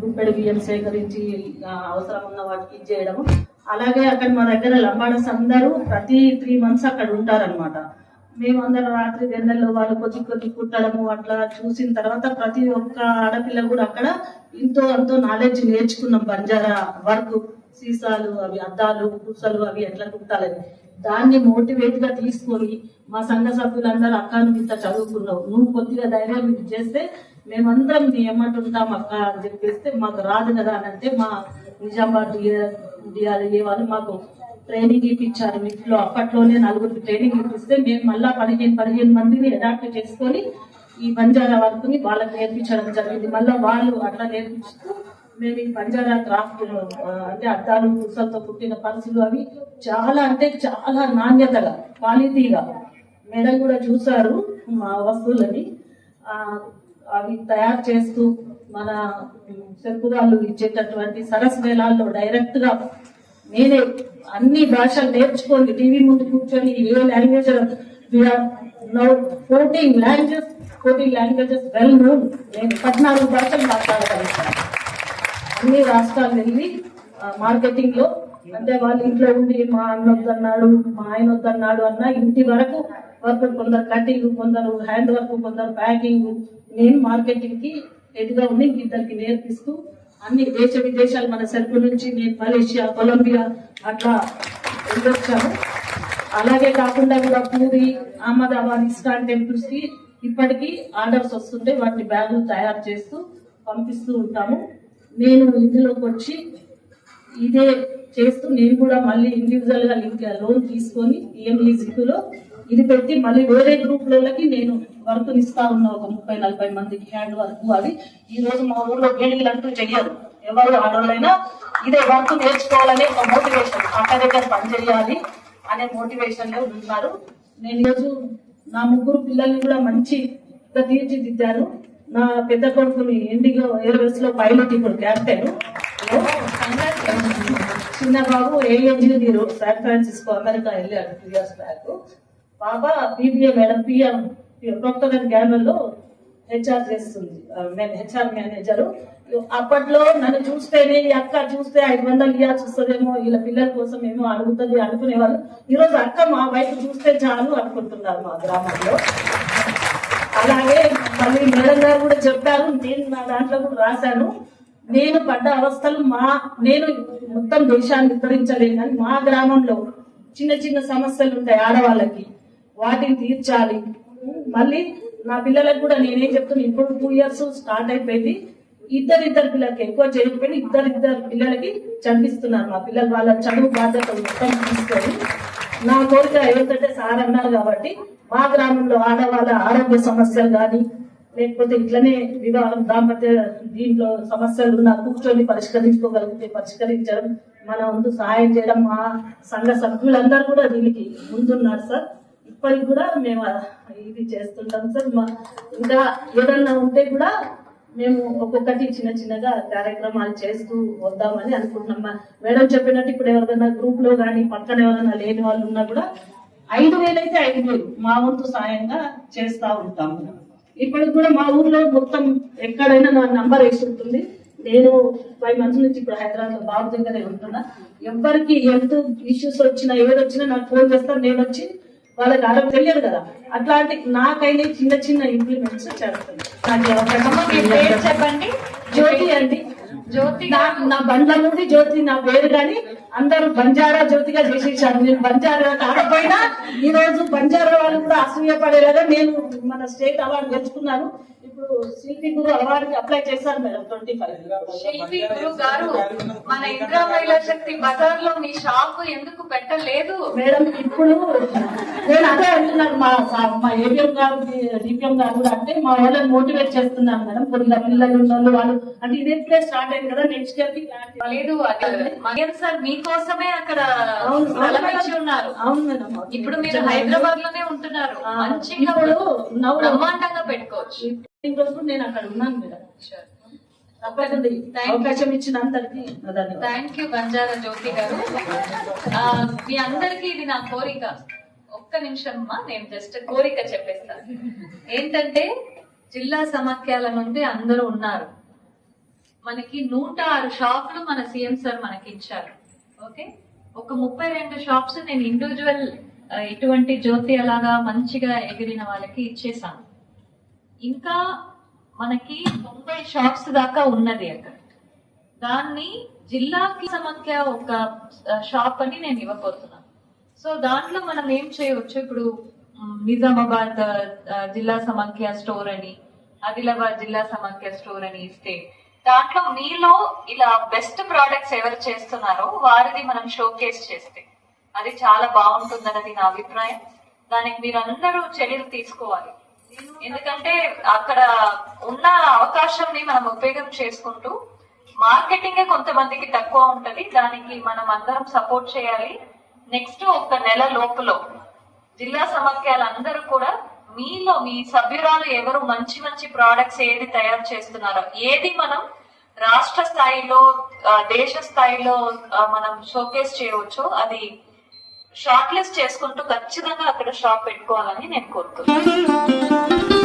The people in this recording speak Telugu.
గుప్పెడు బియ్యం సేకరించి అవసరం ఉన్న వాటికి ఇచ్చేయడము. అలాగే అక్కడ మా దగ్గర లంబాడస్ అందరూ ప్రతి త్రీ మంత్స్ అక్కడ ఉంటారన్నమాట. మేమందరం రాత్రి గెండల్లో వాళ్ళు కొద్ది కొద్ది కుట్టడము అట్లా చూసిన తర్వాత ప్రతి ఒక్క ఆడపిల్ల కూడా అక్కడ ఎంతో ఎంతో నాలెడ్జ్ నేర్చుకున్నాం. బంజారా వర్క్ సీసాలు అవి అద్దాలు కుసలు అవి ఎట్లా కుట్టాలని. దాన్ని మోటివేట్గా తీసుకొని మా సంఘ సభ్యులందరూ అక్కను ఇంత చదువుకున్నావు. నువ్వు కొద్దిగా ధైర్యం ఇది చేస్తే మేమందరం నీ ఉంటాం అక్క అని చెప్పేస్తే మాకు రాదు కదా అని అంటే మా నిజామాబాద్ డిఆర్ఏ వాళ్ళు మాకు ట్రైనింగ్ ఇప్పించారు. ఇంట్లో అప్పట్లోనే నలుగురికి ట్రైనింగ్ ఇప్పిస్తే మేము మళ్ళా పదిహేను పదిహేను మందిని అడాప్ట్ చేసుకొని ఈ బంజారా వర్క్ని వాళ్ళకి నేర్పించడం జరిగింది. మళ్ళీ వాళ్ళు అట్లా నేర్పిస్తూ మేము ఈ పంజారా క్రాఫ్ట్ అంటే అద్దాలు పుస్తలతో పుట్టిన పర్సులు అవి చాలా అంటే చాలా నాణ్యతగా క్వాలిటీగా. మేడం కూడా చూసారు మా వస్తువులని. అవి తయారు చేస్తూ మన సెల్పుగాళ్ళు ఇచ్చేటటువంటి సరస్ మేళాల్లో డైరెక్ట్గా నేనే అన్ని భాషలు నేర్చుకొని టీవీ ముందు కూర్చొని ఏ language fourteen languages fourteen languages well known నేను పద్నాలుగు భాషలు మాట్లాడగలుగుతాను. అన్ని రాష్ట్రాలు వెళ్ళి మార్కెటింగ్లో అంటే వాళ్ళ ఇంట్లో ఉండి మా అన్న వద్దన్నాడు మా ఆయన వద్దన్నాడు అన్న ఇంటి వరకు వర్క్ కొందరు కటింగ్ కొందరు హ్యాండ్ వర్క్ కొందరు ప్యాకింగ్. నేను మార్కెటింగ్కి ఎదుగా ఉండి ఇద్దరికి నేర్పిస్తూ అన్ని దేశ విదేశాలు మన సెల్ఫ్ నుంచి నేను మలేషియా కొలంబియా అట్లా వెళ్ళొచ్చాను. అలాగే కాకుండా కూడా పూరి అహ్మదాబాద్ ఇస్కాన్ టెంపుల్స్కి ఇప్పటికీ ఆర్డర్స్ వస్తుంటే వాటిని బ్యాగులు తయారు చేస్తూ పంపిస్తూ ఉంటాము. నేను ఇందులోకి వచ్చి ఇదే చేస్తూ నేను కూడా మళ్ళీ ఇండివిజువల్గా లింక్ లోన్ తీసుకొని ఈఎంఈ లో ఇది పెట్టి మళ్ళీ వేరే గ్రూప్ లకి నేను వర్క్ ఇస్తా ఉన్నా ఒక ముప్పై నలభై మందికి హ్యాండ్ వర్క్ అది. ఈ రోజు మా ఊర్లో వేడికలు అంటూ చెయ్యరు. ఎవరు ఆడవాళ్ళైనా ఇదే వర్క్ నేర్చుకోవాలనే ఒక మోటివేషన్ అక్క దగ్గర పని చేయాలి అనే మోటివేషన్లో ఉన్నారు. నేను ఈరోజు నా ముగ్గురు పిల్లల్ని కూడా మంచి తీర్చిదిద్దాను నా పెద్ద కొడుకుని ఇండిగో ఎయిర్వేస్లో పైలట్ ఇప్పుడు క్యాప్టెన్ చిన్న బాబు ఏఎన్జిఓ శాన్ ఫ్రాన్సిస్కో అమెరికా వెళ్ళాడు టూ ఇయర్స్ బ్యాక్ పాప PBA madam PM Procter and గ్యానల్లో హెచ్ఆర్ చేస్తుంది. హెచ్ఆర్ మేనేజర్ అప్పట్లో నన్ను చూస్తేనే ఈ అక్క చూస్తే ఐదు వందలు ఇవ్వాల్సి వస్తుందేమో వీళ్ళ పిల్లల కోసం ఏమో అడుగుతుంది అనుకునేవాళ్ళు. ఈరోజు అక్క మా వైపు చూస్తే చాలు అనుకుంటున్నారు మా గ్రామంలో. అలాగే మళ్ళీ మేడం గారు కూడా చెప్పారు నేను నా దాంట్లో కూడా రాశాను. నేను పడ్డ అవస్థలు మా నేను మొత్తం దేశాన్ని విస్తరించలేను కానీ మా గ్రామంలో చిన్న చిన్న సమస్యలు ఉంటాయి ఆడవాళ్ళకి. వాటిని తీర్చాలి. మళ్ళీ నా పిల్లలకు కూడా నేనేం చెప్తాను ఇప్పుడు టూ ఇయర్స్ స్టార్ట్ అయిపోయింది. ఇద్దరిద్దరు పిల్లలకి ఎక్కువ చేయకపోయినా ఇద్దరిద్దరు పిల్లలకి చంపిస్తున్నారు మా పిల్లలు. వాళ్ళ చదువు బాధ్యత మొత్తం తీసుకొని నా కోరిక ఎవరికంటే సార్ అన్నారు కాబట్టి మా గ్రామంలో ఆడవాళ్ళ ఆరోగ్య సమస్యలు కానీ లేకపోతే ఇట్లనే వివాహం దాంపత్య దీంట్లో సమస్యలు ఉన్న కూర్చొని పరిష్కరించుకోగలిగితే పరిష్కరించడం మన వంతు సహాయం చేయడం మా సంఘ సభ్యులందరూ కూడా దీనికి ముందున్నారు సార్. ఇప్పటికి కూడా మేము ఇది చేస్తుంటాం సార్. మా ఇంకా ఏదన్నా ఉంటే కూడా మేము ఒక్కొక్కటి చిన్న చిన్నగా కార్యక్రమాలు చేస్తూ వద్దామని అనుకుంటున్నాం. మా మేడం చెప్పినట్టు ఇప్పుడు ఎవరైనా గ్రూప్లో కానీ పక్కన ఎవరైనా లేని వాళ్ళు ఉన్నా కూడా ఐదు వేలైతే ఐదు వేలు మా వంతు సాయంగా చేస్తూ ఉంటాము. ఇప్పటికి కూడా మా ఊర్లో మొత్తం ఎక్కడైనా నా నంబర్ వేసి ఉంటుంది. నేను ఫైవ్ మంత్స్ నుంచి ఇప్పుడు హైదరాబాద్లో బాబు దగ్గరే ఉంటున్నా. ఎవరికి హెల్త్ ఇష్యూస్ వచ్చినా ఏది వచ్చినా నాకు ఫోన్ చేస్తాను నేను వచ్చి వాళ్ళకి ఆరోగ్యం తెలియదు కదా. అట్లాంటి నాకైనా చిన్న చిన్న ఇంప్లిమెంట్స్ చేస్తాను. చెప్పండి. జ్యోతి అండి. నా నా బండ్ల నుండి జ్యోతి నా పేరు కానీ అందరూ బంజారా జ్యోతిగా చేసేసారు నేను బంజారా కాకపోయినా ఈ రోజు బంజారా వాళ్ళు కూడా అసూయపడేలాగా నేను మన స్టేట్ అవార్డు గెలుచుకున్నాను. ఇప్పుడు శిల్పి గురు అవార్డుకి అప్లై చేశారు madam twenty five. Shilpi Guru garu మన ఇంద్రా మహిళా శక్తి బజార్లో మీ షాప్ ఎందుకు పెట్టలేదు? మేడం ఇప్పుడు నేను అదే అంటున్నాను. మా మా ఏపీఎం గారు డిపిఎం గారు కూడా అంటే మా వాళ్ళని మోటివేట్ చేస్తున్నాను మేడం. కొద్దిగా పిల్లలు ఉన్న వాళ్ళు. అంటే ఇది స్టార్ట్ అయింది కదా నెక్స్ట్ ఇయర్కి లేదు సార్ మీకోసమే అక్కడ అవును, స్థలం ఇచ్చి ఉన్నారు. అవును మేడం ఇప్పుడు మీరు హైదరాబాద్లోనే ఉంటున్నారు మంచిగా బ్రహ్మాండంగా పెట్టుకోవచ్చు. రోజు నేను అక్కడ ఉన్నాను మేడం. తప్పకుండా. అవకాశం ఇచ్చిన అందరికి థ్యాంక్ యూ బంజారా జ్యోతి గారు. మీ అందరికీ ఇది నా కోరిక. ఒక్క నిమిషం అమ్మా నేను జస్ట్ కోరిక చెప్పేస్తాను ఏంటంటే జిల్లా సమాఖ్యల నుండి అందరూ ఉన్నారు. మనకి నూట ఆరు షాపులు మన సీఎం సార్ మనకి ఇచ్చారు ఓకే? ఒక ముప్పై రెండు షాప్స్ నేను ఇండివిజువల్ ఇటువంటి జ్యోతి అలాగా మంచిగా ఎగిరిన వాళ్ళకి ఇచ్చేసాను. ఇంకా మనకి తొంభై షాప్స్ దాకా ఉన్నది అక్కడ. దాన్ని జిల్లాకి సమాఖ్య ఒక షాప్ అని నేను ఇవ్వబోతున్నాను. సో దాంట్లో మనం ఏం చేయవచ్చు? ఇప్పుడు నిజామాబాద్ జిల్లా సమాఖ్య స్టోర్ అని ఆదిలాబాద్ జిల్లా సమాఖ్య స్టోర్ అని ఇస్తే దాంట్లో మీలో ఇలా బెస్ట్ ప్రోడక్ట్స్ ఎవరు చేస్తున్నారో వారిది మనం షోకేస్ చేస్తే. అది చాలా బాగుంటుందన్నది నా అభిప్రాయం. దానికి మీరందరూ చర్యలు తీసుకోవాలి. ఎందుకంటే అక్కడ ఉన్న అవకాశంని మనం ఉపయోగం చేసుకుంటూ మార్కెటింగ్ కొంతమందికి తక్కువ ఉంటది. దానికి మనం అందరం సపోర్ట్ చేయాలి. నెక్స్ట్ ఒక నెల లోపల జిల్లా సమాఖ్యలందరూ కూడా మీలో మీ సభ్యురాలు ఎవరు మంచి మంచి ప్రోడక్ట్స్ ఏది తయారు చేస్తున్నారో ఏది మనం రాష్ట్ర స్థాయిలో దేశ స్థాయిలో మనం షోకేస్ చేయవచ్చో అది షార్ట్ లిస్ట్ చేసుకుంటూ ఖచ్చితంగా అక్కడ షాప్ పెట్టుకోవాలని నేను కోరుతున్నాను